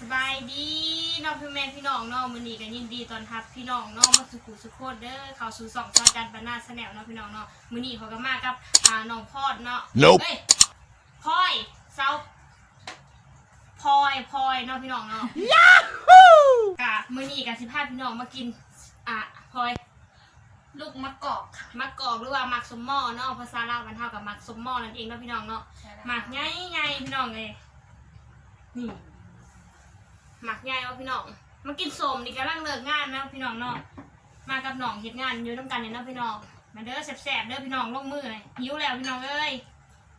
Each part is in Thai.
สบายดีน้องพี่แม่พี่น้องน้องมือนีกันยินดีตอนทับพี่น้องน้องมาสุขุสุขโคตรเด้อเขาสู่สองซอยจันบรรณาแสนวเนาะพี่น้องเนาะมือนีเขาก็มากับอ่าน้องพอดเนาะ Nope เอ้ยพลอยเซาพลอยพลอยเนาะพี่น้องเนาะกะมือนีกับสิพาพี่น้องมากินอะพลอยลูกมะกอกค่ะมักกอกหรือว่ามักสมหม้อเนาะภาษาลาวมันเท่ากับมักสมหม้อนั่นเองเนาะพี่น้องเนาะ หมักใหญ่ใหญ่พี่น้องเลยนี่ หมักใหญ่เอาพี่น้องมากินสมนี่กำลังเลิกงานนะพี่น้องเนาะมากับน้องเฮ็ดงานอยู่น้ำกันเนี่ยเนาะพี่น้องมาเด้อแสบๆเด้อพี่น้องลงมือเลยหิวแล้วพี่น้องเอ้ย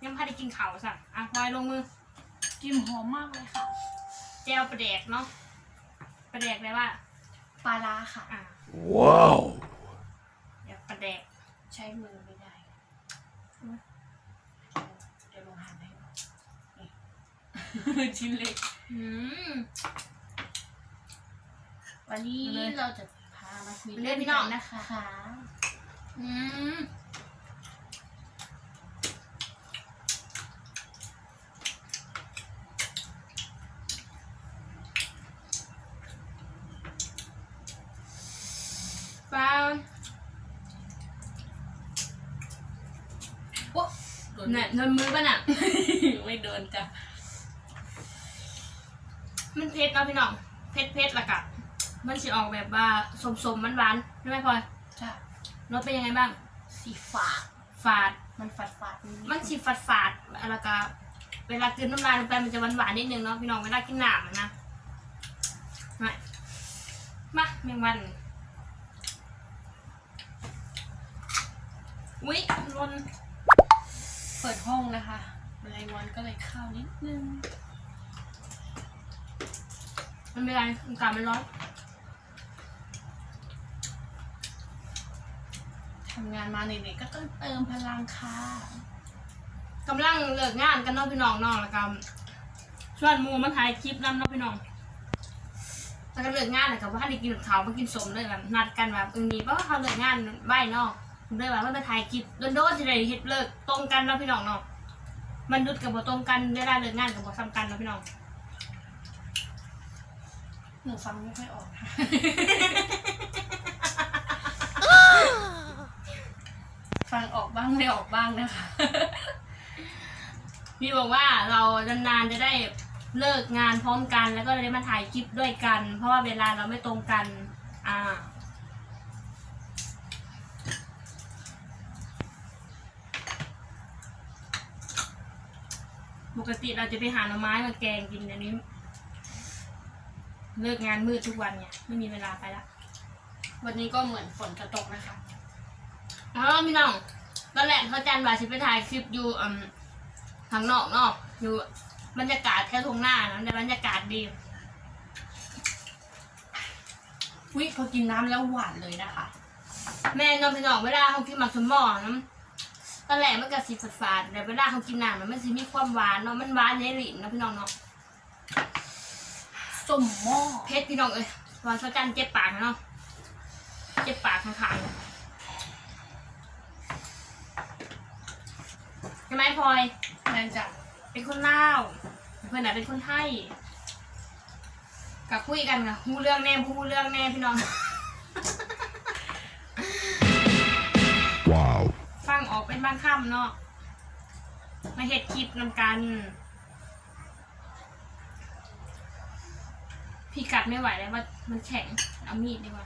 ยังพาได้กินข้าวสั่งอะพลอยลงมือกลิ่นหอมมากเลยค่ะแจวปลาแดกเนาะปลาแดกแปลว่าปลาร้าค่ะอะ Wow. เดี๋ยวปลาแดกใช้มือไม่ได้เดี๋ยวลองหั่นให้ดูนี่ชิ้นเล็กอืม วันนี้เลยเราจะพามาคุยเลยพี่น้องกันะคะ อืมเปล่าโอ๊ะโดนเนี่ยโดนมือป่ะน่ะ ไม่โดนจ้ะ มันเผ็ดเนาะพี่น้องเผ็ดเผ็ดละกะ มันสิออกแบบว่าสมสมมันหวานๆใช่ไหมพลอยจ้ะรสเป็นยังไงบ้าง สีฝาดฝาด มันฝาดฝาดๆดมันสิฝาดฝาดๆแล้วก็เวลากินน้ำลายลงไปมันจะหวานหวานๆนิดนึงเนาะพี่น้องเวลากินหนามอะนะมามาแมงวันอุ้ยรนเปิดห้องนะคะแมลงวันก็เลยเข้านิดนึง มันเป็นไรอากาศมันร้อนำงานมาเหนื่อยๆก็ต้องเติมพลังค่ะกำลังเลิกงานกันเนาะพี่น้องเนาะแล้วก็ชวนหมูมาถ่ายคลิปนำเนาะพี่น้องแล้วก็เลิกงานแล้วก็ว่าได้กินข้าวมากินสมเลยแบบนัดกันแบบเออนี่เพราะว่าเขาเลิกงานไหวเนาะเลยว่ามันมาถ่ายคลิปโดนๆที่ได้เฮ็ดเลิกตรงกันเนาะพี่น้องเนาะมันดุดกับบ่ตรงกันเวลาเลิกงานกับบ่ซ้ำกันเนาะพี่น้องหนูฟังไม่ค่อยออกค่ะ ฟัง ออกบ้างไม่ออกบ้างนะคะ พี่บอกว่าเรานานๆจะได้เลิกงานพร้อมกัน แล้วก็ได้มาถ่ายคลิปด้วยกัน เพราะว่าเวลาเราไม่ตรงกัน อ่า ปกติเราจะไปหาหน่อไม้มาแกงกินอันนี้ เลิกงานมืดทุกวันเนี่ย ไม่มีเวลาไปละ วันนี้ก็เหมือนฝนจะตกนะคะอ๋อพี่น้อง ตอนแรกเขาจันว่าสิไปถ่ายคลิปอยู่อืมทางนอกเนาะอยู่บรรยากาศแค่ทงหน้านะแต่บรรยากาศดีวิพอกินน้ำแล้วหวานเลยนะคะ แม่น้องพี่น้องเวลาเขากินหมักสมอน้ำตอนแรกมันก็สีฝาดๆแต่เวลาเขากินน้ำมันมันสิมีความหวานเนาะมันหวานในลิ้นเนาะพี่น้องเนาะส้มหม้อเพชรพี่น้องเอ้ยวันเขาจันเจ็บปากเนาะเจ็บปากข้างๆใช่ ไหมพลอยนั่นจะเป็นคนลาวเพื่อนน่ะเป็นคนไทยกับคุยกันกับฮู้เรื่องแน่ฮู้เรื่องแน่พี่น้อง Wow. ฟังออกเป็นบางคำเนาะมาเห็ดคลิปนำกัน พี่กัดไม่ไหวแล้วว่ามันแข็ง เอามีดดีกว่า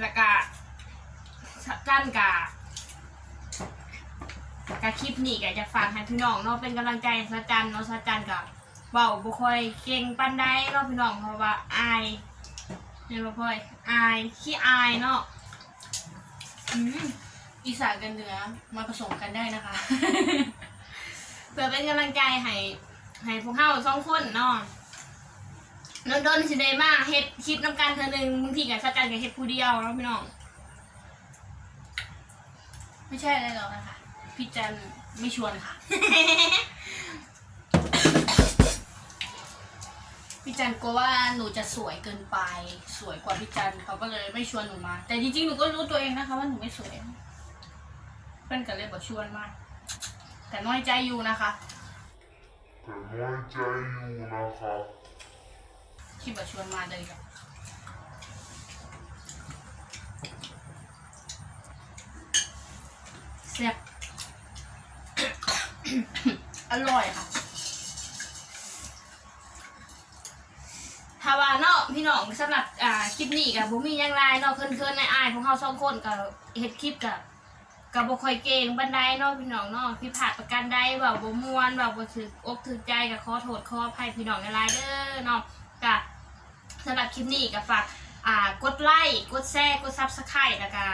แล้วก็จ้านกะกะคลิปนี้กะจะฝากให้พี่น้องเนาะเป็นกำลังใจให้สะจันเนาะสะจันกับเบาบุค่อยเก่งปันได้เนาะพี่น้องเพราะว่าอายเนี่ยบ่ค่อยอายขี้อายเนาะอืมอีสานกับเหนือมาผสมกันได้นะคะเพื่อเป็นกำลังใจให้ให้พวกเฮาสองคนเนาะ โดนๆสิได้มากเฮ็ดคลิปนำกันเธอหนึงบางทีก็สะจันก็เฮ็ดผู้เดียวเนาะพี่น้อง ไม่ใช่อะไรหรอกนะคะพี่จันไม่ชวนค่ะ พี่จันกลัวว่าหนูจะสวยเกินไป สวยกว่าพี่จันเขาก็เลยไม่ชวนหนูมา แต่จริงๆหนูก็รู้ตัวเองนะคะว่าหนูไม่สวย เพื่อนก็เลยบอกชวนมา แต่น้อยใจอยู่นะคะ แต่น้อยใจอยู่นะครับ ที่มาชวนมาเลยค่ะแซ่บอร่อยค่ะถ้าว่าเนาะพี่น้องสำหรับอ่าคลิปนี้กับบ่มียังไรเนาะเคินๆในอายของเฮาสองคนก็เฮ็ดคลิปกับกับบคอยเก่งบันไดเนาะพี่น้องเนาะผิดพลาดประการใดเว้าบ่มวนเว้าบ่ถึกอกถึกใจก็ขอโทษขออภัยพี่น้องหลายๆเด้อเนาะก็ สำหรับคลิปนี้ก็ฝากกดไลค์กดแชร์กดซับสไครต์แล้วก็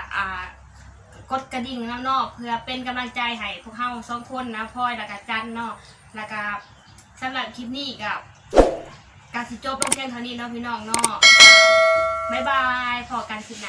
กดกระดิ่งนอกเพื่อเป็นกำลังใจให้พวกเฮาสองคนนะพ่อยแล้วก็จันเนาะแล้วก็สำหรับคลิปนี้ก็การสิจบลงเพียงเท่านี้เนาะพี่น้องเนาะบ๊ายบายพอกันคลิปหน้า